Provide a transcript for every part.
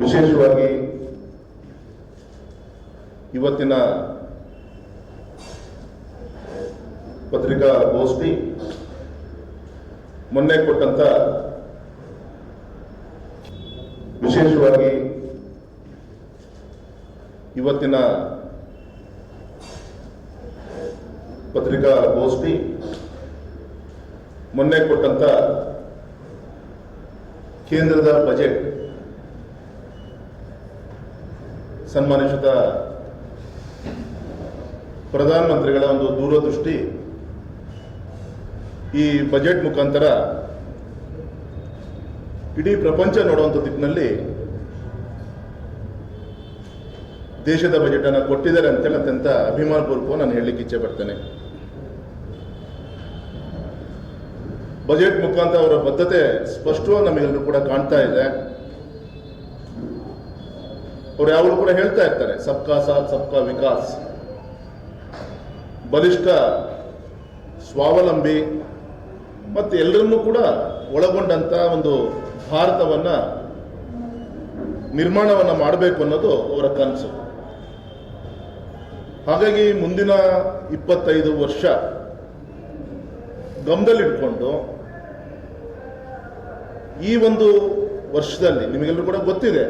ವಿಶೇಷವಾಗಿ ಇವತ್ತಿನ ಪತ್ರಿಕಾಗೋಷ್ಠಿ ಮೊನ್ನೆ ಕೊಟ್ಟಂತ ವಿಶೇಷವಾಗಿ ಇವತ್ತಿನ ಪತ್ರಿಕಾಗೋಷ್ಠಿ ಮೊನ್ನೆ ಕೊಟ್ಟಂತ ಕೇಂದ್ರದ ಬಜೆಟ್ ಸನ್ಮಾನಿಸಿದ ಪ್ರಧಾನಮಂತ್ರಿಗಳ ಒಂದು ದೂರದೃಷ್ಟಿ ಈ ಬಜೆಟ್ ಮುಖಾಂತರ ಇಡೀ ಪ್ರಪಂಚ ನೋಡುವಂಥ ದಿಕ್ಕಿನಲ್ಲಿ ದೇಶದ ಬಜೆಟ್ ಅನ್ನು ಕೊಟ್ಟಿದ್ದಾರೆ ಅಂತೇಳಿ ಅತ್ಯಂತ ಅಭಿಮಾನಪೂರ್ವಕ ನಾನು ಹೇಳಲಿಕ್ಕೆ ಇಚ್ಛೆ ಪಡ್ತೇನೆ. ಬಜೆಟ್ ಮುಖಾಂತರ ಅವರ ಬದ್ಧತೆ ಸ್ಪಷ್ಟವಾಗಿ ನಮಗೆಲ್ಲರೂ ಕೂಡ ಕಾಣ್ತಾ ಇದೆ. ಅವ್ರು ಯಾವಾಗಲೂ ಕೂಡ ಹೇಳ್ತಾ ಇರ್ತಾರೆ, ಸಬ್ಕಾ ಸಾಥ್, ಸಬ್ಕಾ ವಿಕಾಸ್. ಬಲಿಷ್ಠ, ಸ್ವಾವಲಂಬಿ ಮತ್ತು ಎಲ್ಲರನ್ನೂ ಕೂಡ ಒಳಗೊಂಡಂತ ಒಂದು ಭಾರತವನ್ನ ನಿರ್ಮಾಣವನ್ನ ಮಾಡಬೇಕು ಅನ್ನೋದು ಅವರ ಕನಸು. ಹಾಗಾಗಿ ಮುಂದಿನ ಇಪ್ಪತ್ತೈದು ವರ್ಷ ಗಮನದಲ್ಲಿಟ್ಕೊಂಡು ಈ ಒಂದು ವರ್ಷದಲ್ಲಿ ನಿಮಗೆಲ್ಲರೂ ಕೂಡ ಗೊತ್ತಿದೆ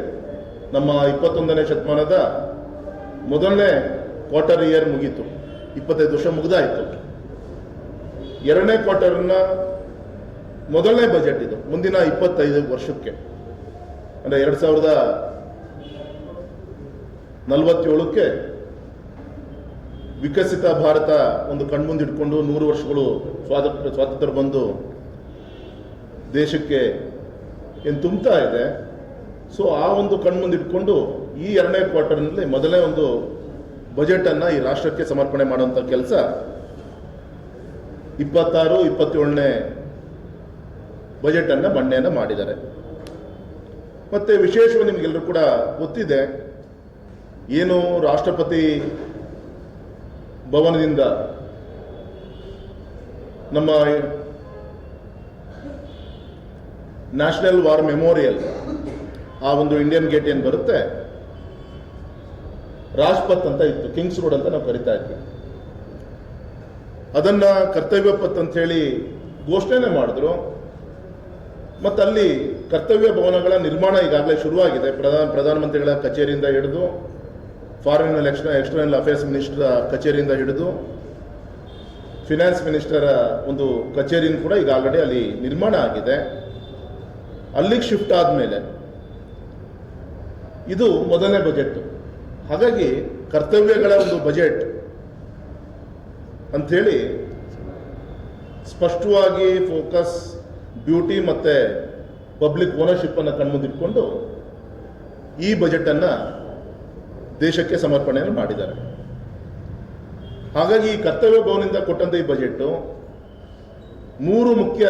ನಮ್ಮ ಇಪ್ಪತ್ತೊಂದನೇ ಶತಮಾನದ ಮೊದಲನೇ ಕ್ವಾರ್ಟರ್ ಇಯರ್ ಮುಗೀತು. ಇಪ್ಪತ್ತೈದು ವರ್ಷ ಮುಗಿದಾಯಿತು. ಎರಡನೇ ಕ್ವಾರ್ಟರ್ನ ಮೊದಲನೇ ಬಜೆಟ್ ಇದು, ಮುಂದಿನ ಇಪ್ಪತ್ತೈದು ವರ್ಷಕ್ಕೆ. ಅಂದರೆ ಎರಡು ಸಾವಿರದ ನಲವತ್ತೇಳಕ್ಕೆ ವಿಕಸಿತ ಭಾರತ ಒಂದು ಕಣ್ಮುಂದಿಟ್ಕೊಂಡು ನೂರು ವರ್ಷಗಳು ಸ್ವಾತಂತ್ರ್ಯ ಸ್ವಾತಂತ್ರ್ಯ ಬಂದು ದೇಶಕ್ಕೆ ಏನು ತುಂಬ್ತಾ ಇದೆ ಸೊ ಆ ಒಂದು ಕಣ್ಮುಂದಿಟ್ಕೊಂಡು ಈ ಎರಡನೇ ಕ್ವಾರ್ಟರ್ನಲ್ಲಿ ಮೊದಲನೇ ಒಂದು ಬಜೆಟನ್ನು ಈ ರಾಷ್ಟ್ರಕ್ಕೆ ಸಮರ್ಪಣೆ ಮಾಡುವಂಥ ಕೆಲಸ. ಇಪ್ಪತ್ತಾರು, ಇಪ್ಪತ್ತೇಳನೇ ಬಜೆಟನ್ನು ಮಂಡನೆಯನ್ನು ಮಾಡಿದ್ದಾರೆ. ಮತ್ತೆ ವಿಶೇಷವಾಗಿ ನಿಮಗೆಲ್ಲರೂ ಕೂಡ ಗೊತ್ತಿದೆ, ಏನು ರಾಷ್ಟ್ರಪತಿ ಭವನದಿಂದ ನಮ್ಮ ನ್ಯಾಷನಲ್ ವಾರ್ ಮೆಮೋರಿಯಲ್ ಆ ಒಂದು ಇಂಡಿಯನ್ ಗೇಟ್ ಏನು ಬರುತ್ತೆ? ರಾಜ್ಪಥ್ ಅಂತ ಇತ್ತು ಕಿಂಗ್ಸ್ ರೋಡ್ ಅಂತ ನಾವು ಕರಿತಾ ಇದ್ವಿ. ಅದನ್ನ ಕರ್ತವ್ಯ ಪಥ್ ಅಂತ ಹೇಳಿ ಘೋಷಣೆ ಮಾಡಿದ್ರು. ಮತ್ತು ಅಲ್ಲಿ ಕರ್ತವ್ಯ ಭವನಗಳ ನಿರ್ಮಾಣ ಈಗಾಗಲೇ ಶುರುವಾಗಿದೆ. ಪ್ರಧಾನ, ಪ್ರಧಾನಮಂತ್ರಿಗಳ ಕಚೇರಿಯಿಂದ ಹಿಡಿದು ಫಾರಿನ್ ಎಕ್ಸ್ಟರ್ ಎಕ್ಸ್ಟರ್ನಲ್ ಅಫೇರ್ಸ್ ಮಿನಿಸ್ಟರ್ ಕಚೇರಿಯಿಂದ ಹಿಡಿದು ಫಿನಾನ್ಸ್ ಮಿನಿಸ್ಟರ ಒಂದು ಕಚೇರಿನ ಕೂಡ ಈಗ ಆಲ್ರೆಡಿ ಅಲ್ಲಿ ನಿರ್ಮಾಣ ಆಗಿದೆ. ಅಲ್ಲಿಗೆ ಶಿಫ್ಟ್ ಆದಮೇಲೆ ಇದು ಮೊದಲನೇ ಬಜೆಟ್. ಹಾಗಾಗಿ ಕರ್ತವ್ಯಗಳ ಒಂದು ಬಜೆಟ್ ಅಂಥೇಳಿ ಸ್ಪಷ್ಟವಾಗಿ ಫೋಕಸ್ ಬ್ಯೂಟಿ ಮತ್ತು ಪಬ್ಲಿಕ್ ಓನರ್ಶಿಪ್ಪನ್ನು ಕಣ್ಮುಂದಿಟ್ಕೊಂಡು ಈ ಬಜೆಟನ್ನು ದೇಶಕ್ಕೆ ಸಮರ್ಪಣೆಯನ್ನು ಮಾಡಿದ್ದಾರೆ. ಹಾಗಾಗಿ ಈ ಕರ್ತವ್ಯ ಭವನದಿಂದ ಕೊಟ್ಟಂತ ಈ ಬಜೆಟ್ಟು ಮೂರು ಮುಖ್ಯ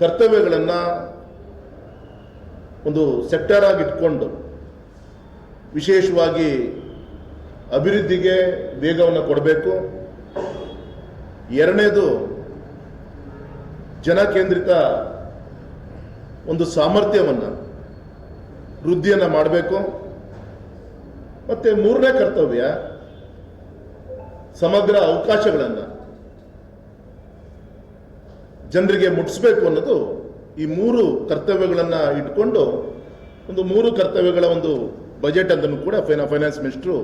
ಕರ್ತವ್ಯಗಳನ್ನು ಒಂದು ಸೆಕ್ಟರ್ ಆಗಿ ಇಟ್ಕೊಂಡು ವಿಶೇಷವಾಗಿ ಅಭಿವೃದ್ಧಿಗೆ ವೇಗವನ್ನು ಕೊಡಬೇಕು. ಎರಡನೇದು ಜನಕೇಂದ್ರಿತ ಒಂದು ಸಾಮರ್ಥ್ಯವನ್ನು ವೃದ್ಧಿಯನ್ನು ಮಾಡಬೇಕು. ಮತ್ತು ಮೂರನೇ ಕರ್ತವ್ಯ ಸಮಗ್ರ ಅವಕಾಶಗಳನ್ನು ಜನರಿಗೆ ಮುಟ್ಟಿಸ್ಬೇಕು ಅನ್ನೋದು ಈ ಮೂರು ಕರ್ತವ್ಯಗಳನ್ನು ಇಟ್ಕೊಂಡು ಒಂದು ಮೂರು ಕರ್ತವ್ಯಗಳ ಒಂದು ಬಜೆಟ್ ಅಂತಲೂ ಕೂಡ ಫೈನಾ ಫೈನಾನ್ಸ್ ಮಿನಿಸ್ಟ್ರು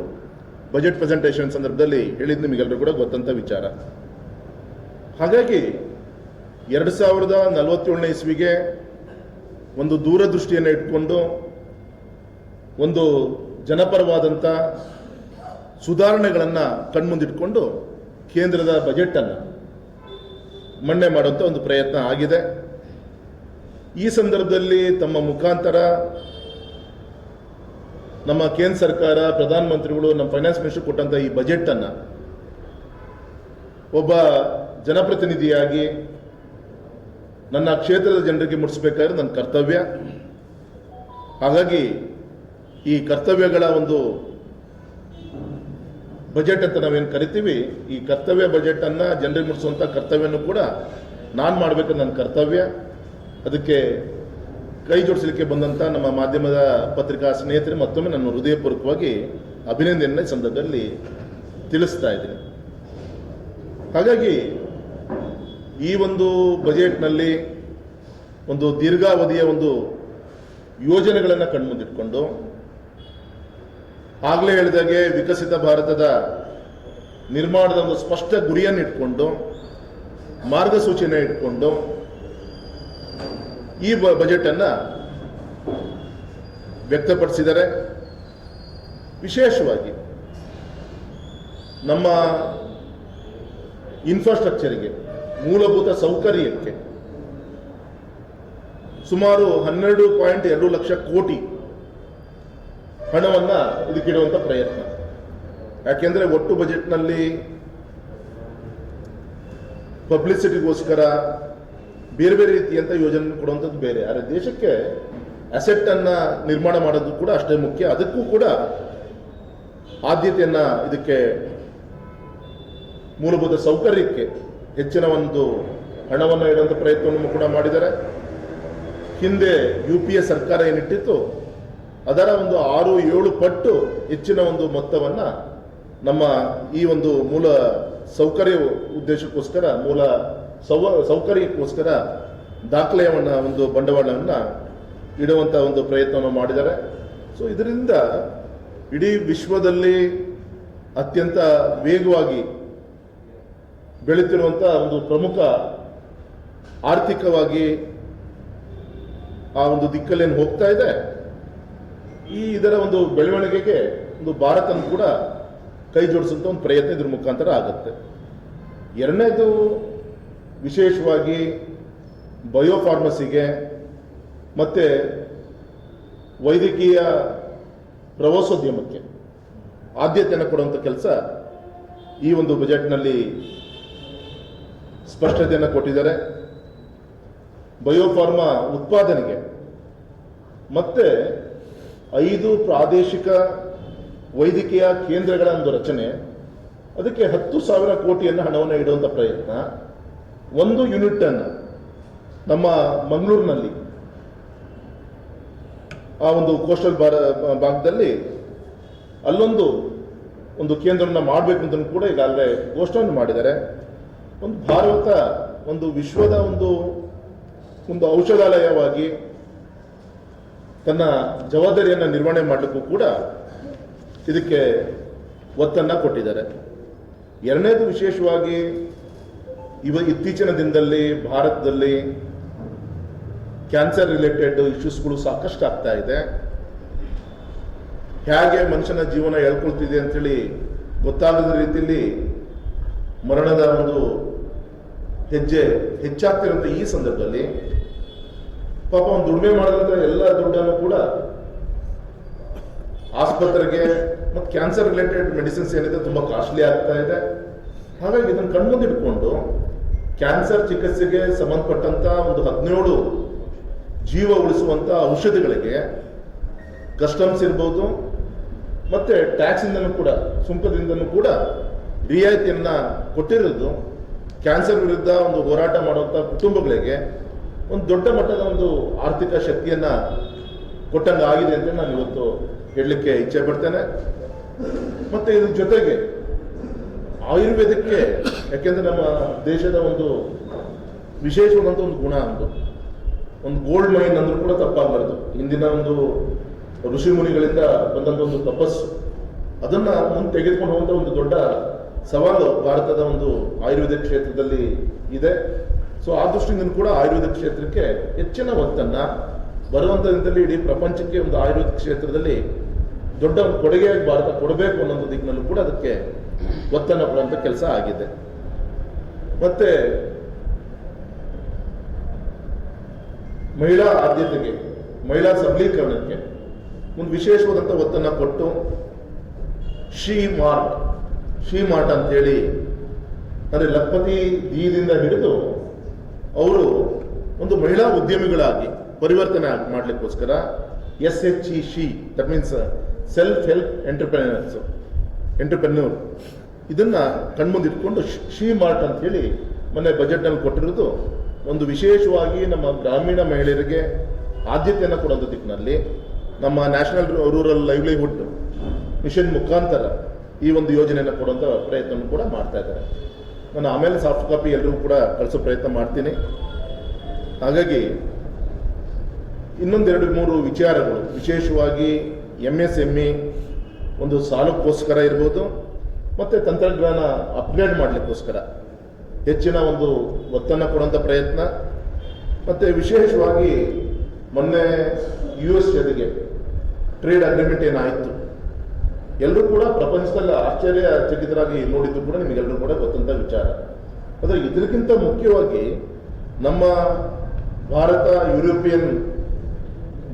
ಬಜೆಟ್ ಪ್ರೆಸೆಂಟೇಷನ್ ಸಂದರ್ಭದಲ್ಲಿ ಹೇಳಿದ್ದು ನಿಮಗೆಲ್ಲರೂ ಕೂಡ ಗೊತ್ತಂತ ವಿಚಾರ. ಹಾಗಾಗಿ ಎರಡು ಸಾವಿರದ ನಲವತ್ತೇಳನೇ ಇಸ್ವಿಗೆ ಒಂದು ದೂರದೃಷ್ಟಿಯನ್ನು ಇಟ್ಕೊಂಡು ಒಂದು ಜನಪರವಾದಂಥ ಸುಧಾರಣೆಗಳನ್ನು ಕಣ್ಮುಂದಿಟ್ಕೊಂಡು ಕೇಂದ್ರದ ಬಜೆಟನ್ನು ಮಣ್ಣೆ ಮಾಡುವಂಥ ಒಂದು ಪ್ರಯತ್ನ ಆಗಿದೆ. ಈ ಸಂದರ್ಭದಲ್ಲಿ ತಮ್ಮ ಮುಖಾಂತರ ನಮ್ಮ ಕೇಂದ್ರ ಸರ್ಕಾರ, ಪ್ರಧಾನಮಂತ್ರಿಗಳು, ನಮ್ಮ ಫೈನಾನ್ಸ್ ಮಿನಿಸ್ಟರ್ ಕೊಟ್ಟಂಥ ಈ ಬಜೆಟನ್ನು ಒಬ್ಬ ಜನಪ್ರತಿನಿಧಿಯಾಗಿ ನನ್ನ ಕ್ಷೇತ್ರದ ಜನರಿಗೆ ಮುಟ್ಟಿಸ್ಬೇಕಾದ್ರೆ ನನ್ನ ಕರ್ತವ್ಯ. ಹಾಗಾಗಿ ಈ ಕರ್ತವ್ಯಗಳ ಒಂದು ಬಜೆಟ್ ಅಂತ ನಾವೇನು ಕರಿತೀವಿ, ಈ ಕರ್ತವ್ಯ ಬಜೆಟ್ ಅನ್ನ ಜನರಿಗೆ ಮುಟ್ಟಿಸುವಂತ ಕರ್ತವ್ಯನೂ ಕೂಡ ನಾನು ಮಾಡಬೇಕು ನನ್ನ ಕರ್ತವ್ಯ. ಅದಕ್ಕೆ ಕೈ ಜೋಡಿಸಲಿಕ್ಕೆ ಬಂದಂಥ ನಮ್ಮ ಮಾಧ್ಯಮದ ಪತ್ರಿಕಾ ಸ್ನೇಹಿತರೆ, ಮತ್ತೊಮ್ಮೆ ನಾನು ಹೃದಯಪೂರ್ವಕವಾಗಿ ಅಭಿನಂದನೆ ಸಂದರ್ಭದಲ್ಲಿ ತಿಳಿಸ್ತಾ ಇದ್ದೀನಿ. ಹಾಗಾಗಿ ಈ ಒಂದು ಬಜೆಟ್ನಲ್ಲಿ ಒಂದು ದೀರ್ಘಾವಧಿಯ ಒಂದು ಯೋಜನೆಗಳನ್ನು ಕಣ್ಮುಂದಿಟ್ಕೊಂಡು, ಆಗಲೇ ಹೇಳಿದಾಗೆ ವಿಕಸಿತ ಭಾರತದ ನಿರ್ಮಾಣದ ಒಂದು ಸ್ಪಷ್ಟ ಗುರಿಯನ್ನು ಇಟ್ಕೊಂಡು ಮಾರ್ಗಸೂಚಿಯನ್ನು ಇಟ್ಕೊಂಡು ಈ ಬಜೆಟ್ ಬಜೆಟನ್ನು ವ್ಯಕ್ತಪಡಿಸಿದ್ದಾರೆ ವಿಶೇಷವಾಗಿ ನಮ್ಮ ಇನ್ಫ್ರಾಸ್ಟ್ರಕ್ಚರಿಗೆ ಮೂಲಭೂತ ಸೌಕರ್ಯಕ್ಕೆ ಸುಮಾರು ಹನ್ನೆರಡು ಪಾಯಿಂಟ್ ಎರಡು ಲಕ್ಷ ಕೋಟಿ ಹಣವನ್ನು ಇದಕ್ಕಿಡುವಂತ ಪ್ರಯತ್ನ. ಯಾಕೆಂದ್ರೆ ಒಟ್ಟು ಬಜೆಟ್ನಲ್ಲಿ ಪಬ್ಲಿಸಿಟಿಗೋಸ್ಕರ ಬೇರೆ ಬೇರೆ ರೀತಿಯಂತ ಯೋಜನೆ ಕೊಡುವಂಥದ್ದು ಬೇರೆ. ಆದರೆ ದೇಶಕ್ಕೆ ಅಸೆಟ್ ಅನ್ನ ನಿರ್ಮಾಣ ಮಾಡೋದು ಕೂಡ ಅಷ್ಟೇ ಮುಖ್ಯ. ಅದಕ್ಕೂ ಕೂಡ ಆದ್ಯತೆಯನ್ನ ಇದಕ್ಕೆ ಮೂಲಭೂತ ಸೌಕರ್ಯಕ್ಕೆ ಹೆಚ್ಚಿನ ಒಂದು ಹಣವನ್ನು ಇಡುವಂಥ ಪ್ರಯತ್ನವನ್ನು ಕೂಡ ಮಾಡಿದ್ದಾರೆ. ಹಿಂದೆ ಯು ಪಿ ಎ ಸರ್ಕಾರ ಏನಿಟ್ಟಿತ್ತು, ಅದರ ಒಂದು ಆರು ಏಳು ಪಟ್ಟು ಹೆಚ್ಚಿನ ಒಂದು ಮೊತ್ತವನ್ನು ನಮ್ಮ ಈ ಒಂದು ಮೂಲ ಸೌಕರ್ಯ ಉದ್ದೇಶಕ್ಕೋಸ್ಕರ ಮೂಲ ಸೌ ಸೌಕರ್ಯಕ್ಕೋಸ್ಕರ ದಾಖಲೆಯವನ್ನ, ಒಂದು ಬಂಡವಾಳವನ್ನು ಇಡುವಂಥ ಒಂದು ಪ್ರಯತ್ನವನ್ನು ಮಾಡಿದ್ದಾರೆ. ಸೊ ಇದರಿಂದ ಇಡೀ ವಿಶ್ವದಲ್ಲಿ ಅತ್ಯಂತ ವೇಗವಾಗಿ ಬೆಳೀತಿರುವಂಥ ಒಂದು ಪ್ರಮುಖ ಆರ್ಥಿಕವಾಗಿ ಆ ಒಂದು ದಿಕ್ಕಲ್ಲೇನು ಹೋಗ್ತಾ ಇದೆ. ಈ ಇದರ ಒಂದು ಬೆಳವಣಿಗೆಗೆ ಒಂದು ಭಾರತನ ಕೂಡ ಕೈ ಜೋಡಿಸುವಂಥ ಒಂದು ಪ್ರಯತ್ನ ಇದ್ರ ಮುಖಾಂತರ ಆಗುತ್ತೆ. ಎರಡನೇದು ವಿಶೇಷವಾಗಿ ಬಯೋಫಾರ್ಮಸಿಗೆ ಮತ್ತು ವೈದ್ಯಕೀಯ ಪ್ರವಾಸೋದ್ಯಮಕ್ಕೆ ಆದ್ಯತೆಯನ್ನು ಕೊಡುವಂಥ ಕೆಲಸ ಈ ಒಂದು ಬಜೆಟ್ನಲ್ಲಿ ಸ್ಪಷ್ಟತೆಯನ್ನು ಕೊಟ್ಟಿದ್ದಾರೆ. ಬಯೋಫಾರ್ಮಾ ಉತ್ಪಾದನೆಗೆ ಮತ್ತೆ ಐದು ಪ್ರಾದೇಶಿಕ ವೈದ್ಯಕೀಯ ಕೇಂದ್ರಗಳ ಒಂದು ರಚನೆ, ಅದಕ್ಕೆ ಹತ್ತು ಸಾವಿರ ಕೋಟಿಯನ್ನು ಹಣವನ್ನು ಇಡುವಂಥ ಪ್ರಯತ್ನ. ಒಂದು ಯೂನಿಟ್ ಅನ್ನು ನಮ್ಮ ಮಂಗಳೂರಿನಲ್ಲಿ, ಆ ಒಂದು ಕೋಸ್ಟಲ್ ಭಾರ, ಭಾಗದಲ್ಲಿ ಅಲ್ಲೊಂದು ಒಂದು ಕೇಂದ್ರವನ್ನು ಮಾಡಬೇಕು ಅಂತ ಕೂಡ ಈಗಾಗಲೇ ಘೋಷಣೆ ಮಾಡಿದ್ದಾರೆ. ಒಂದು ಭಾರತ, ಒಂದು ವಿಶ್ವದ ಒಂದು ಒಂದು ಔಷಧಾಲಯವಾಗಿ ತನ್ನ ಜವಾಬ್ದಾರಿಯನ್ನು ನಿರ್ವಹಣೆ ಮಾಡಲಿಕ್ಕೂ ಕೂಡ ಇದಕ್ಕೆ ಒತ್ತನ್ನು ಕೊಟ್ಟಿದ್ದಾರೆ. ಎರಡನೇದು ವಿಶೇಷವಾಗಿ ಇವ ಇತ್ತೀಚಿನ ದಿನದಲ್ಲಿ ಭಾರತದಲ್ಲಿ ಕ್ಯಾನ್ಸರ್ ರಿಲೇಟೆಡ್ ಇಶ್ಯೂಸ್ಗಳು ಸಾಕಷ್ಟು ಆಗ್ತಾ ಇದೆ. ಹೇಗೆ ಮನುಷ್ಯನ ಜೀವನ ಹೇಳ್ಕೊಳ್ತಿದೆ ಅಂತೇಳಿ ಗೊತ್ತಾಗದ ರೀತಿಯಲ್ಲಿ ಮರಣದ ಒಂದು ಹೆಜ್ಜೆ ಹೆಚ್ಚಾಗ್ತಿರೋಂಥ ಈ ಸಂದರ್ಭದಲ್ಲಿ ಪಾಪ ಒಂದು ದುಡಿಮೆ ಮಾಡಿದಂತ ಎಲ್ಲ ದುಡ್ಡನ್ನು ಕೂಡ ಆಸ್ಪತ್ರೆಗೆ ಮತ್ತು ಕ್ಯಾನ್ಸರ್ ರಿಲೇಟೆಡ್ ಮೆಡಿಸಿನ್ಸ್ ಏನಿದೆ ತುಂಬ ಕಾಸ್ಟ್ಲಿ ಆಗ್ತಾ ಇದೆ. ಹಾಗಾಗಿ ಇದನ್ನು ಕಣ್ಮುಂದಿಟ್ಕೊಂಡು ಕ್ಯಾನ್ಸರ್ ಚಿಕಿತ್ಸೆಗೆ ಸಂಬಂಧಪಟ್ಟಂತ ಒಂದು ಹದಿನೇಳು ಜೀವ ಉಳಿಸುವಂತ ಔಷಧಿಗಳಿಗೆ ಕಸ್ಟಮ್ಸ್ ಇರ್ಬೋದು, ಮತ್ತೆ ಟ್ಯಾಕ್ಸ್ ಇಂದನೂ ಕೂಡ, ಸುಂಕದಿಂದನೂ ಕೂಡ ರಿಯಾಯಿತಿಯನ್ನ ಕೊಟ್ಟಿರೋದು. ಕ್ಯಾನ್ಸರ್ ವಿರುದ್ಧ ಒಂದು ಹೋರಾಟ ಮಾಡುವಂಥ ಕುಟುಂಬಗಳಿಗೆ ಒಂದು ದೊಡ್ಡ ಮಟ್ಟದ ಒಂದು ಆರ್ಥಿಕ ಶಕ್ತಿಯನ್ನ ಕೊಟ್ಟಂಗೆ ಆಗಿದೆ ಅಂತ ನಾನು ಇವತ್ತು ಹೇಳಲಿಕ್ಕೆ ಇಚ್ಛೆ ಪಡ್ತೇನೆ. ಮತ್ತೆ ಇದ್ರ ಜೊತೆಗೆ ಆಯುರ್ವೇದಕ್ಕೆ, ಯಾಕೆಂದ್ರೆ ನಮ್ಮ ದೇಶದ ಒಂದು ವಿಶೇಷವಾದಂಥ ಒಂದು ಗುಣ ಅಂದು, ಒಂದು ಗೋಲ್ಡ್ ಮೈನ್ ಅಂದ್ರೂ ಕೂಡ ತಪ್ಪಾಗಬಾರ್ದು. ಹಿಂದಿನ ಒಂದು ಋಷಿ ಮುನಿಗಳಿಂದ ಬಂದಂಥ ಒಂದು ತಪಸ್ಸು, ಅದನ್ನ ಮುಂದೆ ತೆಗೆದುಕೊಂಡು ಹೋಗುವಂಥ ಒಂದು ದೊಡ್ಡ ಸವಾಲು ಭಾರತದ ಒಂದು ಆಯುರ್ವೇದ ಕ್ಷೇತ್ರದಲ್ಲಿ ಇದೆ. ಸೊ ಆ ದೃಷ್ಟಿಯಿಂದ ಕೂಡ ಆಯುರ್ವೇದ ಕ್ಷೇತ್ರಕ್ಕೆ ಹೆಚ್ಚಿನ ಒತ್ತನ್ನ ಬರುವಂತ ದಿನದಲ್ಲಿ ಇಡೀ ಪ್ರಪಂಚಕ್ಕೆ ಒಂದು ಆಯುರ್ವೇದ ಕ್ಷೇತ್ರದಲ್ಲಿ ದೊಡ್ಡ ಕೊಡುಗೆ ಕೊಡುಗೆಯಾಗಿ ಭಾರತ ಕೊಡಬೇಕು ಅನ್ನೋ ಒಂದು ದಿಕ್ಕಿನಲ್ಲೂ ಕೂಡ ಅದಕ್ಕೆ ಒತ್ತನ್ನು ಕೊಡುವಂಥ ಕೆಲಸ ಆಗಿದೆ. ಮತ್ತೆ ಮಹಿಳಾ ಆದ್ಯತೆಗೆ, ಮಹಿಳಾ ಸಬಲೀಕರಣಕ್ಕೆ ಒಂದು ವಿಶೇಷವಾದಂಥ ಒತ್ತನ್ನು ಕೊಟ್ಟು ಶಿ ಮಾರ್ಟ್ ಶಿ ಮಾರ್ಟ್ ಅಂತೇಳಿ ಅಂದರೆ ಲಖಪತಿ ದೀದಿಂದ ಹಿಡಿದು ಅವರು ಒಂದು ಮಹಿಳಾ ಉದ್ಯಮಿಗಳಾಗಿ ಪರಿವರ್ತನೆ ಮಾಡಲಿಕ್ಕೋಸ್ಕರ S H E she that means self help entrepreneurs entrepreneur ಇದನ್ನ ಕಣ್ಮುಂದಿಟ್ಕೊಂಡು ಶಿ ಮಾರ್ಟ್ ಅಂತ ಹೇಳಿ ಮೊನ್ನೆ ಬಜೆಟ್ನಲ್ಲಿ ಕೊಟ್ಟಿರೋದು. ಒಂದು ವಿಶೇಷವಾಗಿ ನಮ್ಮ ಗ್ರಾಮೀಣ ಮಹಿಳೆಯರಿಗೆ ಆದ್ಯತೆಯನ್ನು ಕೊಡೋಂಥ ದಿಕ್ಕಿನಲ್ಲಿ ನಮ್ಮ ನ್ಯಾಷನಲ್ ರೂರಲ್ ಲೈವ್ಲಿಹುಡ್ ಮಿಷನ್ ಮುಖಾಂತರ ಈ ಒಂದು ಯೋಜನೆಯನ್ನು ಕೊಡುವಂಥ ಪ್ರಯತ್ನವನ್ನು ಕೂಡ ಮಾಡ್ತಾ ಇದ್ದಾರೆ. ನಾನು ಆಮೇಲೆ ಸಾಫ್ಟ್ ಕಾಪಿ ಎಲ್ಲರಿಗೂ ಕೂಡ ಕಳಿಸೋ ಪ್ರಯತ್ನ ಮಾಡ್ತೀನಿ. ಹಾಗಾಗಿ ಇನ್ನೊಂದೆರಡು ಮೂರು ವಿಚಾರಗಳು. ವಿಶೇಷವಾಗಿ ಎಂ ಎಸ್ ಎಂ ಇ ಒಂದು ಸಾಲಕ್ಕೋಸ್ಕರ ಇರ್ಬೋದು, ಮತ್ತು ತಂತ್ರಜ್ಞಾನ ಅಪ್ಗ್ರೇಡ್ ಮಾಡಲಿಕ್ಕೋಸ್ಕರ ಹೆಚ್ಚಿನ ಒಂದು ಒತ್ತನ್ನು ಕೊಡುವಂಥ ಪ್ರಯತ್ನ. ಮತ್ತು ವಿಶೇಷವಾಗಿ ಮೊನ್ನೆ ಯು ಎಸ್ ಜೊತೆಗೆ ಟ್ರೇಡ್ ಅಗ್ರಿಮೆಂಟ್ ಏನಾಯಿತು, ಎಲ್ಲರೂ ಕೂಡ ಪ್ರಪಂಚದಲ್ಲಿ ಆಶ್ಚರ್ಯಚಕಿತರಾಗಿ ನೋಡಿದ್ದು ಕೂಡ ನಿಮಗೆಲ್ಲರೂ ಕೂಡ ಗೊತ್ತಂತ ವಿಚಾರ. ಆದರೆ ಇದಕ್ಕಿಂತ ಮುಖ್ಯವಾಗಿ ನಮ್ಮ ಭಾರತ ಯುರೋಪಿಯನ್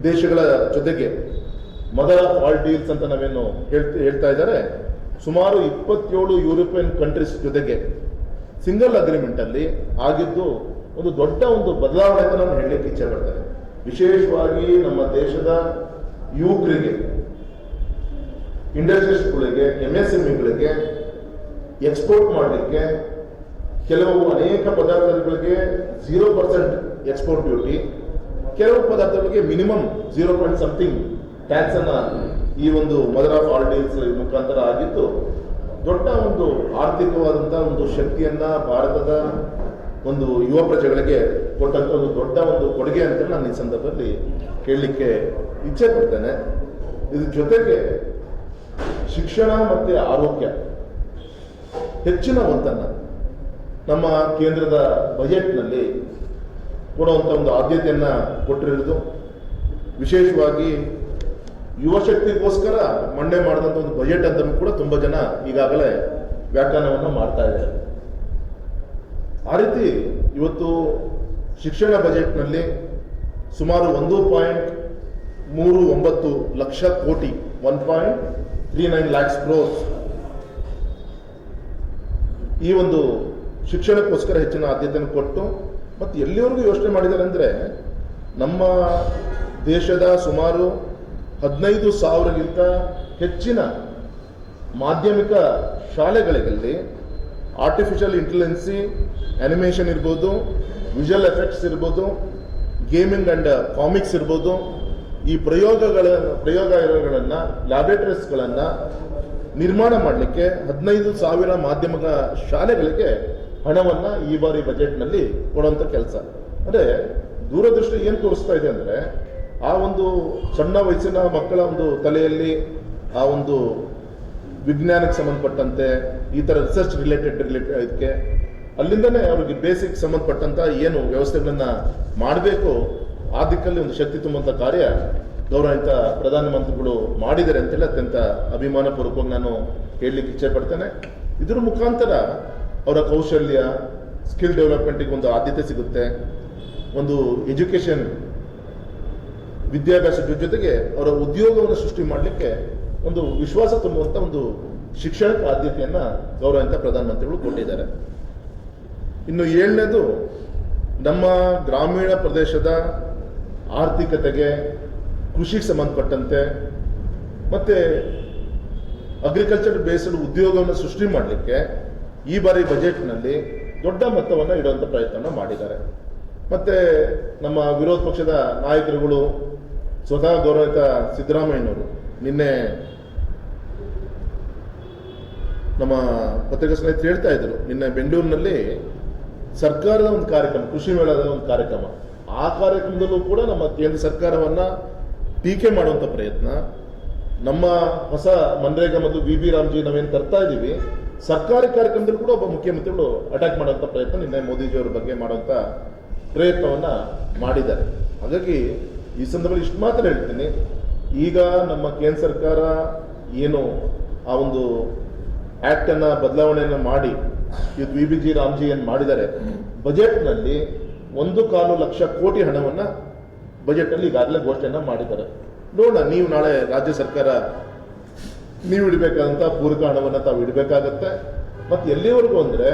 ದೇಶಗಳ ಜೊತೆಗೆ ಮದರ್ ಆಫ್ ಡೀಲ್ಸ್ ಅಂತ ನಾವೇನು ಹೇಳ್ತಾ ಹೇಳ್ತಾ ಇದ್ದಾರೆ? ಸುಮಾರು ಇಪ್ಪತ್ತೇಳು ಯುರೋಪಿಯನ್ ಕಂಟ್ರೀಸ್ ಜೊತೆಗೆ ಸಿಂಗಲ್ ಅಗ್ರಿಮೆಂಟ್ ಅಲ್ಲಿ ಆಗಿದ್ದು ಒಂದು ದೊಡ್ಡ ಒಂದು ಬದಲಾವಣೆ ಅಂತ ನಾನು ಹೇಳಲಿಕ್ಕೆ ಇಚ್ಛೆ ಪಡ್ತೇನೆ ವಿಶೇಷವಾಗಿ ನಮ್ಮ ದೇಶದ ಯುವಕರಿಗೆ ಇಂಡಸ್ಟ್ರೀಸ್ಗಳಿಗೆ ಎಂ ಎಸ್ ಎಂಇಗಳಿಗೆ ಎಕ್ಸ್ಪೋರ್ಟ್ ಮಾಡಲಿಕ್ಕೆ ಕೆಲವು ಅನೇಕ ಪದಾರ್ಥಗಳಿಗೆ ಝೀರೋ ಪರ್ಸೆಂಟ್ ಎಕ್ಸ್ಪೋರ್ಟ್ ಡ್ಯೂಟಿ ಕೆಲವು ಪದಾರ್ಥಗಳಿಗೆ minimum zero point something tax ಅನ್ನ ಈ ಒಂದು ಮದರ್ ಆಫ್ ಆಲ್ ಮುಖಾಂತರ ಆಗಿದ್ದು ದೊಡ್ಡ ಒಂದು ಆರ್ಥಿಕವಾದಂತಹ ಒಂದು ಶಕ್ತಿಯನ್ನ ಭಾರತದ ಒಂದು ಯುವ ಪ್ರಜೆಗಳಿಗೆ ಕೊಟ್ಟಂತ ಒಂದು ದೊಡ್ಡ ಒಂದು ಕೊಡುಗೆ ಅಂತ ನಾನು ಈ ಸಂದರ್ಭದಲ್ಲಿ ಹೇಳಲಿಕ್ಕೆ ಇಚ್ಛೆ ಪಡ್ತೇನೆ. ಇದ್ರ ಜೊತೆಗೆ ಶಿಕ್ಷಣ ಮತ್ತೆ ಆರೋಗ್ಯ ಹೆಚ್ಚಿನ ಒತ್ತನ್ನು ನಮ್ಮ ಕೇಂದ್ರದ ಬಜೆಟ್ನಲ್ಲಿ ಕೊಡುವಂಥ ಒಂದು ಆದ್ಯತೆಯನ್ನು ಕೊಟ್ಟಿರೋದು ವಿಶೇಷವಾಗಿ ಯುವ ಮಂಡೆ ಮಾಡಿದಂಥ ಒಂದು ಬಜೆಟ್ ಅಂತ ಕೂಡ ತುಂಬ ಜನ ಈಗಾಗಲೇ ವ್ಯಾಖ್ಯಾನವನ್ನು ಮಾಡ್ತಾ ಇದ್ದಾರೆ. ಆ ರೀತಿ ಇವತ್ತು ಶಿಕ್ಷಣ ಬಜೆಟ್ನಲ್ಲಿ ಸುಮಾರು ಒಂದು ಪಾಯಿಂಟ್ ಮೂರು ಒಂಬತ್ತು ಲಕ್ಷ ಕೋಟಿ one point three nine lakhs crores ಈ ಒಂದು ಶಿಕ್ಷಣಕ್ಕೋಸ್ಕರ ಹೆಚ್ಚಿನ ಆದ್ಯತೆಯನ್ನು ಕೊಟ್ಟು ಮತ್ತು ಎಲ್ಲಿವರೆಗೂ ಯೋಚನೆ ಮಾಡಿದ್ದಾರೆ ಅಂದರೆ ನಮ್ಮ ದೇಶದ ಸುಮಾರು ಹದಿನೈದು ಸಾವಿರಗಿಂತ ಹೆಚ್ಚಿನ ಮಾಧ್ಯಮಿಕ ಶಾಲೆಗಳಲ್ಲಿ ಆರ್ಟಿಫಿಷಿಯಲ್ ಇಂಟೆಲಿಜೆನ್ಸಿ ಆ್ಯನಿಮೇಷನ್ ಇರ್ಬೋದು ವಿಜುವಲ್ ಎಫೆಕ್ಟ್ಸ್ ಇರ್ಬೋದು ಗೇಮಿಂಗ್ ಆ್ಯಂಡ್ ಕಾಮಿಕ್ಸ್ ಇರ್ಬೋದು, ಈ ಪ್ರಯೋಗಗಳ ಪ್ರಯೋಗಗಳನ್ನು ಲ್ಯಾಬೊರೇಟರೀಸ್ಗಳನ್ನು ನಿರ್ಮಾಣ ಮಾಡಲಿಕ್ಕೆ ಹದಿನೈದು ಸಾವಿರ ಮಾಧ್ಯಮಿಕ ಶಾಲೆಗಳಿಗೆ ಹಣವನ್ನು ಈ ಬಾರಿ ಬಜೆಟ್ನಲ್ಲಿ ಕೊಡುವಂಥ ಕೆಲಸ. ಅಂದರೆ ದೂರದೃಷ್ಟಿ ಏನು ತೋರಿಸ್ತಾ ಇದೆ ಅಂದರೆ ಆ ಒಂದು ಸಣ್ಣ ವಯಸ್ಸಿನ ಮಕ್ಕಳ ಒಂದು ತಲೆಯಲ್ಲಿ ಆ ಒಂದು ವಿಜ್ಞಾನಕ್ಕೆ ಸಂಬಂಧಪಟ್ಟಂತೆ ಈ ಥರ ರಿಸರ್ಚ್ ರಿಲೇಟೆಡ್ ರಿಲೇಟೆಡ್ ಇದಕ್ಕೆ ಅಲ್ಲಿಂದನೇ ಅವ್ರಿಗೆ ಬೇಸಿಕ್ ಸಂಬಂಧಪಟ್ಟಂತ ಏನು ವ್ಯವಸ್ಥೆಗಳನ್ನ ಮಾಡಬೇಕು. ಆ ದಿಕ್ಕಲ್ಲಿ ಒಂದು ಶಕ್ತಿ ತುಂಬಂತ ಕಾರ್ಯ ಗೌರವಿತ ಪ್ರಧಾನಮಂತ್ರಿಗಳು ಮಾಡಿದ್ದಾರೆ ಅಂತೇಳಿ ಅತ್ಯಂತ ಅಭಿಮಾನಪೂರ್ವಕವಾಗಿ ನಾನು ಹೇಳಲಿಕ್ಕೆ ಇಚ್ಛೆ ಪಡ್ತೇನೆ ಇದ್ರ ಮುಖಾಂತರ ಅವರ ಕೌಶಲ್ಯ ಸ್ಕಿಲ್ ಡೆವಲಪ್ಮೆಂಟಿಗೆ ಒಂದು ಆದ್ಯತೆ ಸಿಗುತ್ತೆ. ಒಂದು ಎಜುಕೇಷನ್ ವಿದ್ಯಾಭ್ಯಾಸದ ಜೊತೆಗೆ ಅವರ ಉದ್ಯೋಗವನ್ನು ಸೃಷ್ಟಿ ಮಾಡಲಿಕ್ಕೆ ಒಂದು ವಿಶ್ವಾಸ ತುಂಬುವಂಥ ಒಂದು ಶಿಕ್ಷಣಕ್ಕೆ ಆದ್ಯತೆಯನ್ನ ಗೌರವಂತ ಪ್ರಧಾನಮಂತ್ರಿಗಳು ಕೊಟ್ಟಿದ್ದಾರೆ. ಇನ್ನು ಏಳನೇದು, ನಮ್ಮ ಗ್ರಾಮೀಣ ಪ್ರದೇಶದ ಆರ್ಥಿಕತೆಗೆ, ಕೃಷಿಗೆ ಸಂಬಂಧಪಟ್ಟಂತೆ, ಮತ್ತೆ ಅಗ್ರಿಕಲ್ಚರ್ ಬೇಸ್ಡ್ ಉದ್ಯೋಗವನ್ನು ಸೃಷ್ಟಿ ಮಾಡಲಿಕ್ಕೆ ಈ ಬಾರಿ ಬಜೆಟ್ನಲ್ಲಿ ದೊಡ್ಡ ಮೊತ್ತವನ್ನು ಇಡುವಂಥ ಪ್ರಯತ್ನ ಮಾಡಿದ್ದಾರೆ. ಮತ್ತೆ ನಮ್ಮ ವಿರೋಧ ಪಕ್ಷದ ನಾಯಕರುಗಳು ಸ್ವತಃ ಗೌರವಿತ ಸಿದ್ದರಾಮಯ್ಯನವರು ನಿನ್ನೆ ನಮ್ಮ ಪತ್ರಿಕಾ ಸ್ನೇಹಿತರು ಹೇಳ್ತಾ ಇದ್ರು, ನಿನ್ನೆ ಬೆಂಗಳೂರಿನಲ್ಲಿ ಸರ್ಕಾರದ ಒಂದು ಕಾರ್ಯಕ್ರಮ, ಕೃಷಿ ಮೇಳದ ಒಂದು ಕಾರ್ಯಕ್ರಮ. ಆ ಕಾರ್ಯಕ್ರಮದಲ್ಲೂ ಕೂಡ ನಮ್ಮ ಕೇಂದ್ರ ಸರ್ಕಾರವನ್ನ ಟೀಕೆ ಮಾಡುವಂಥ ಪ್ರಯತ್ನ. ನಮ್ಮ ಹೊಸ ಮನ್ರೇಗಾ ಮತ್ತು ವಿ ಬಿ ರಾಮ್ಜಿ ನಾವೇನು ತರ್ತಾ ಇದ್ದೀವಿ ಸರ್ಕಾರಿ ಕಾರ್ಯಕ್ರಮದಲ್ಲಿ ಕೂಡ ಒಬ್ಬ ಮುಖ್ಯಮಂತ್ರಿಗಳು ಅಟ್ಯಾಕ್ ಮಾಡುವಂಥ ಪ್ರಯತ್ನ ನಿನ್ನೆ ಮೋದಿಜಿಯವರ ಬಗ್ಗೆ ಮಾಡುವಂಥ ಪ್ರಯತ್ನವನ್ನ ಮಾಡಿದ್ದಾರೆ. ಹಾಗಾಗಿ ಈ ಸಂದರ್ಭದಲ್ಲಿ ಇಷ್ಟು ಮಾತ್ರ ಹೇಳ್ತೀನಿ. ಈಗ ನಮ್ಮ ಕೇಂದ್ರ ಸರ್ಕಾರ ಏನು ಆ ಒಂದು ಆಕ್ಟ್ ಅನ್ನ ಬದಲಾವಣೆಯನ್ನು ಮಾಡಿ ಇದು ವಿ ಬಿ ಜಿ ರಾಮ್ಜಿ ಏನು ಮಾಡಿದ್ದಾರೆ, ಬಜೆಟ್ನಲ್ಲಿ ಒಂದು ಕಾಲು ಲಕ್ಷ ಕೋಟಿ ಹಣವನ್ನ ಬಜೆಟ್ನಲ್ಲಿ ಈಗಾಗಲೇ ಘೋಷಣೆಯನ್ನು ಮಾಡಿದ್ದಾರೆ. ನೋಡೋಣ, ನೀವು ನಾಳೆ ರಾಜ್ಯ ಸರ್ಕಾರ ನೀವು ಇಡಬೇಕಾದಂಥ ಪೂರಕ ಹಣವನ್ನು ತಾವು ಇಡಬೇಕಾಗತ್ತೆ. ಮತ್ತು ಎಲ್ಲಿವರೆಗೂ ಅಂದರೆ,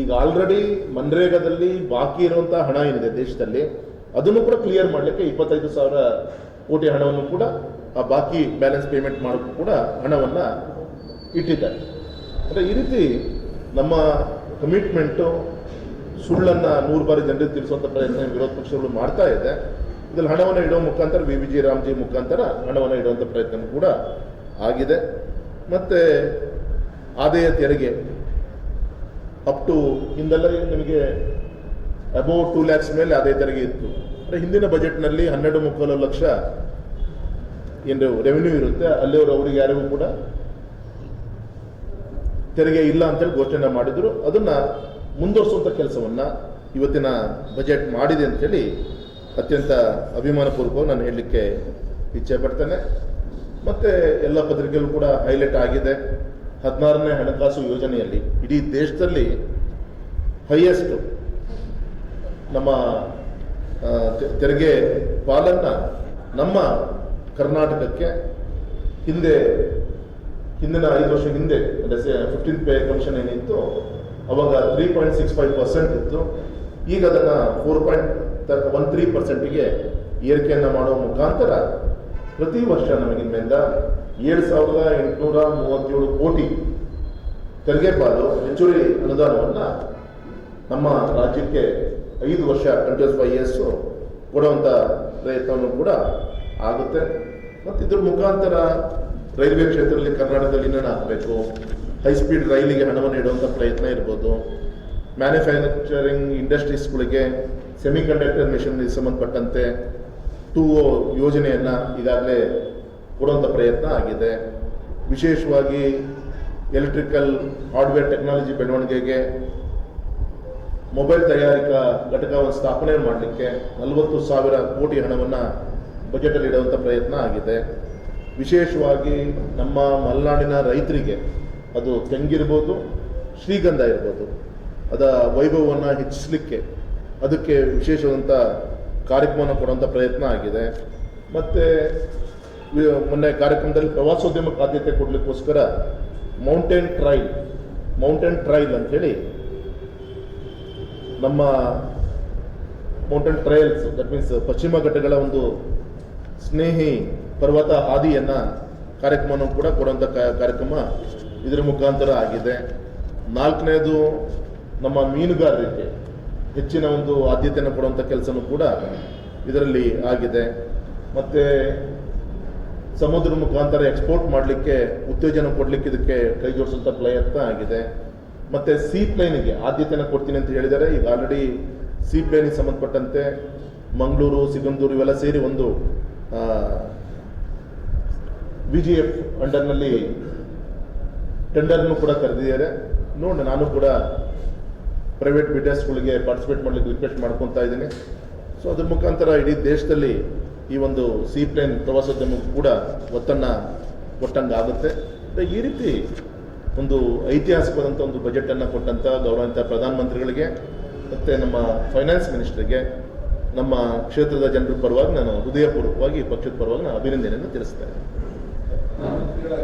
ಈಗ ಆಲ್ರೆಡಿ ಮನ್ರೇಗಾದಲ್ಲಿ ಬಾಕಿ ಇರುವಂಥ ಹಣ ಏನಿದೆ ದೇಶದಲ್ಲಿ ಅದನ್ನು ಕೂಡ ಕ್ಲಿಯರ್ ಮಾಡಲಿಕ್ಕೆ ಇಪ್ಪತ್ತೈದು ಸಾವಿರ ಕೋಟಿ ಹಣವನ್ನು ಕೂಡ ಆ ಬಾಕಿ ಬ್ಯಾಲೆನ್ಸ್ ಪೇಮೆಂಟ್ ಮಾಡೋಕ್ಕೂ ಕೂಡ ಹಣವನ್ನು ಇಟ್ಟಿದ್ದಾರೆ. ಅಂದರೆ ಈ ರೀತಿ ನಮ್ಮ ಕಮಿಟ್ಮೆಂಟು ಸುಳ್ಳನ್ನು ನೂರು ಬಾರಿ ಜನರಿಗೆ ತಿಳಿಸುವಂಥ ಪ್ರಯತ್ನ ವಿರೋಧ ಪಕ್ಷಗಳು ಮಾಡ್ತಾ ಇದೆ. ಇದರಲ್ಲಿ ಹಣವನ್ನು ಇಡೋ ಮುಖಾಂತರ ವಿ. ವಿ. ಜಿ ರಾಮ್ಜಿ ಮುಖಾಂತರ ಹಣವನ್ನು ಇಡುವಂಥ ಪ್ರಯತ್ನ ಕೂಡ ಆಗಿದೆ. ಮತ್ತು ಆದಾಯ ತೆರಿಗೆ ಅಪ್ ಟು ಹಿಂದೆಲ್ಲ ನಿಮಗೆ ಅಬೌವ್ ಟೂ ಲ್ಯಾಕ್ಸ್ ಮೇಲೆ ಅದೇ ತೆರಿಗೆ ಇತ್ತು. ಅಂದರೆ ಹಿಂದಿನ ಬಜೆಟ್ನಲ್ಲಿ ಹನ್ನೆರಡು ಮುಕ್ಕಾಲು ಲಕ್ಷ ಏನು ರೆವಿನ್ಯೂ ಇರುತ್ತೆ ಅಲ್ಲಿಯವರು ಅವರಿಗೆ ಯಾರಿಗೂ ಕೂಡ ತೆರಿಗೆ ಇಲ್ಲ ಅಂತೇಳಿ ಘೋಷಣೆ ಮಾಡಿದ್ರು. ಅದನ್ನ ಮುಂದುವರಿಸುವಂಥ ಕೆಲಸವನ್ನ ಇವತ್ತಿನ ಬಜೆಟ್ ಮಾಡಿದೆ ಅಂತೇಳಿ ಅತ್ಯಂತ ಅಭಿಮಾನಪೂರ್ವಕವಾಗಿ ನಾನು ಹೇಳಲಿಕ್ಕೆ ಇಚ್ಛೆ ಪಡ್ತೇನೆ. ಮತ್ತು ಎಲ್ಲ ಪತ್ರಿಕೆಗಳು ಕೂಡ ಹೈಲೈಟ್ ಆಗಿದೆ. ಹದಿನಾರನೇ ಹಣಕಾಸು ಯೋಜನೆಯಲ್ಲಿ ಇಡೀ ದೇಶದಲ್ಲಿ ಹೈಯೆಸ್ಟ್ ನಮ್ಮ ತೆರಿಗೆ ಪಾಲನ್ನ ನಮ್ಮ ಕರ್ನಾಟಕಕ್ಕೆ ಹಿಂದೆ, ಹಿಂದಿನ ಐದು ವರ್ಷ ಹಿಂದೆ ಫಿಫ್ಟೀನ್ ಪೇ ಕಮಿಷನ್ ಏನಿತ್ತು, ಅವಾಗ three point six five percent ಇತ್ತು. ಈಗ ಅದನ್ನು ಫೋರ್ ಪಾಯಿಂಟ್ ಒನ್ ತ್ರೀ ಪರ್ಸೆಂಟಿಗೆ ಏರಿಕೆಯನ್ನು ಮಾಡುವ ಮುಖಾಂತರ ಪ್ರತಿ ವರ್ಷ ನಮಗಿನ್ನಿಂದ ಏಳು ಸಾವಿರದ ಎಂಟುನೂರ ಮೂವತ್ತೇಳು ಕೋಟಿ ತೆರಿಗೆ ಪಾಲು ಹೆಚ್ಚುವರಿ ಅನುದಾನವನ್ನು ನಮ್ಮ ರಾಜ್ಯಕ್ಕೆ ಐದು ವರ್ಷ ಕಂಟಿನ್ಯೂಸ್ ಫೈವ್ ಇಯರ್ಸು ಕೊಡುವಂಥ ಪ್ರಯತ್ನವನ್ನು ಕೂಡ ಆಗುತ್ತೆ. ಮತ್ತು ಇದ್ರ ಮುಖಾಂತರ ರೈಲ್ವೆ ಕ್ಷೇತ್ರದಲ್ಲಿ ಕರ್ನಾಟಕದಲ್ಲಿ ಇನ್ನೇನು ಆಗಬೇಕು? ಹೈಸ್ಪೀಡ್ ರೈಲಿಗೆ ಹಣವನ್ನು ಇಡುವಂಥ ಪ್ರಯತ್ನ ಇರ್ಬೋದು. ಮ್ಯಾನುಫ್ಯಾಕ್ಚರಿಂಗ್ ಇಂಡಸ್ಟ್ರೀಸ್ಗಳಿಗೆ ಸೆಮಿ ಕಂಡಕ್ಟರ್ ಮಿಷನ್ಗೆ ಸಂಬಂಧಪಟ್ಟಂತೆ ಟೂ ಯೋಜನೆಯನ್ನು ಈಗಾಗಲೇ ಕೊಡುವಂಥ ಪ್ರಯತ್ನ ಆಗಿದೆ. ವಿಶೇಷವಾಗಿ ಎಲೆಕ್ಟ್ರಿಕಲ್ ಹಾರ್ಡ್ವೇರ್ ಟೆಕ್ನಾಲಜಿ ಬೆಳವಣಿಗೆಗೆ ಮೊಬೈಲ್ ತಯಾರಿಕಾ ಘಟಕವನ್ನು ಸ್ಥಾಪನೆ ಮಾಡಲಿಕ್ಕೆ ನಲವತ್ತು ಸಾವಿರ ಕೋಟಿ ಹಣವನ್ನು ಬಜೆಟಲ್ಲಿ ಇಡುವಂಥ ಪ್ರಯತ್ನ ಆಗಿದೆ. ವಿಶೇಷವಾಗಿ ನಮ್ಮ ಮಲೆನಾಡಿನ ರೈತರಿಗೆ ಅದು ತೆಂಗಿರ್ಬೋದು ಶ್ರೀಗಂಧ ಇರ್ಬೋದು ಅದರ ವೈಭವವನ್ನು ಹೆಚ್ಚಿಸಲಿಕ್ಕೆ ಅದಕ್ಕೆ ವಿಶೇಷವಾದಂಥ ಕಾರ್ಯಕ್ರಮವನ್ನು ಕೊಡುವಂಥ ಪ್ರಯತ್ನ ಆಗಿದೆ. ಮತ್ತು ಮೊನ್ನೆ ಕಾರ್ಯಕ್ರಮದಲ್ಲಿ ಪ್ರವಾಸೋದ್ಯಮಕ್ಕೆ ಆದ್ಯತೆ ಕೊಡಲಿಕ್ಕೋಸ್ಕರ ಮೌಂಟೇನ್ ಟ್ರೈಲ್ ಮೌಂಟೇನ್ ಟ್ರೈಲ್ ಅಂಥೇಳಿ ನಮ್ಮ ಮೌಂಟೇನ್ ಟ್ರಯಲ್ಸ್ ದಟ್ ಮೀನ್ಸ್ ಪಶ್ಚಿಮ ಘಟ್ಟಗಳ ಒಂದು ಸ್ನೇಹಿ ಪರ್ವತ ಹಾದಿಯನ್ನ ಕಾರ್ಯಕ್ರಮವನ್ನು ಕೂಡ ಕೊಡುವಂಥ ಕಾರ್ಯಕ್ರಮ ಇದರ ಮುಖಾಂತರ ಆಗಿದೆ. ನಾಲ್ಕನೇದು ನಮ್ಮ ಮೀನುಗಾರರಿಗೆ ಹೆಚ್ಚಿನ ಒಂದು ಆದ್ಯತೆಯನ್ನು ಕೊಡುವಂಥ ಕೆಲಸನೂ ಕೂಡ ಇದರಲ್ಲಿ ಆಗಿದೆ. ಮತ್ತು ಸಮುದ್ರ ಮುಖಾಂತರ ಎಕ್ಸ್ಪೋರ್ಟ್ ಮಾಡಲಿಕ್ಕೆ ಉತ್ತೇಜನ ಕೊಡಲಿಕ್ಕೆ ಇದಕ್ಕೆ ಕೈಜೋಡಿಸುವಂಥ ಪ್ರಯತ್ನ ಆಗಿದೆ. ಮತ್ತು ಸಿ ಪ್ಲೇನಿಗೆ ಆದ್ಯತೆಯನ್ನು ಕೊಡ್ತೀನಿ ಅಂತ ಹೇಳಿದ್ದಾರೆ. ಈಗ ಆಲ್ರೆಡಿ ಸಿ ಪ್ಲೇನಿಗೆ ಸಂಬಂಧಪಟ್ಟಂತೆ ಮಂಗಳೂರು, ಸಿಗಂದೂರು ಇವೆಲ್ಲ ಸೇರಿ ಒಂದು ವಿ ಜಿ ಎಫ್ ಅಂಡರ್ನಲ್ಲಿ ಟೆಂಡರ್ನು ಕೂಡ ಕರೆದಿದ್ದಾರೆ. ನೋಡಿ ನಾನು ಕೂಡ ಪ್ರೈವೇಟ್ ಬಿಡ್ಡರ್ಸ್ಗಳಿಗೆ ಪಾರ್ಟಿಸಿಪೇಟ್ ಮಾಡಲಿಕ್ಕೆ ರಿಕ್ವೆಸ್ಟ್ ಮಾಡ್ಕೊತಾ ಇದ್ದೀನಿ. ಸೊ ಅದ್ರ ಮುಖಾಂತರ ಇಡೀ ದೇಶದಲ್ಲಿ ಈ ಒಂದು ಸೀ ಪ್ಲೇನ್ ಪ್ರವಾಸೋದ್ಯಮಕ್ಕೂ ಕೂಡ ಒತ್ತನ್ನು ಕೊಟ್ಟಂಗೆ ಆಗುತ್ತೆ ಈ ರೀತಿ ಒಂದು ಐತಿಹಾಸಿಕವಾದಂಥ ಒಂದು ಬಜೆಟನ್ನು ಕೊಟ್ಟಂಥ ಗೌರವಾನ್ವಿತ ಪ್ರಧಾನಮಂತ್ರಿಗಳಿಗೆ, ಮತ್ತು ನಮ್ಮ ಫೈನಾನ್ಸ್ ಮಿನಿಸ್ಟರ್ಗೆ ನಮ್ಮ ಕ್ಷೇತ್ರದ ಜನರ ಪರವಾಗಿ ನಾನು ಹೃದಯಪೂರ್ವಕವಾಗಿ ಪಕ್ಷದ ಪರವಾಗಿ ನಾನು ಅಭಿನಂದನೆಯನ್ನು ತಿಳಿಸ್ತೇನೆ ನಾನು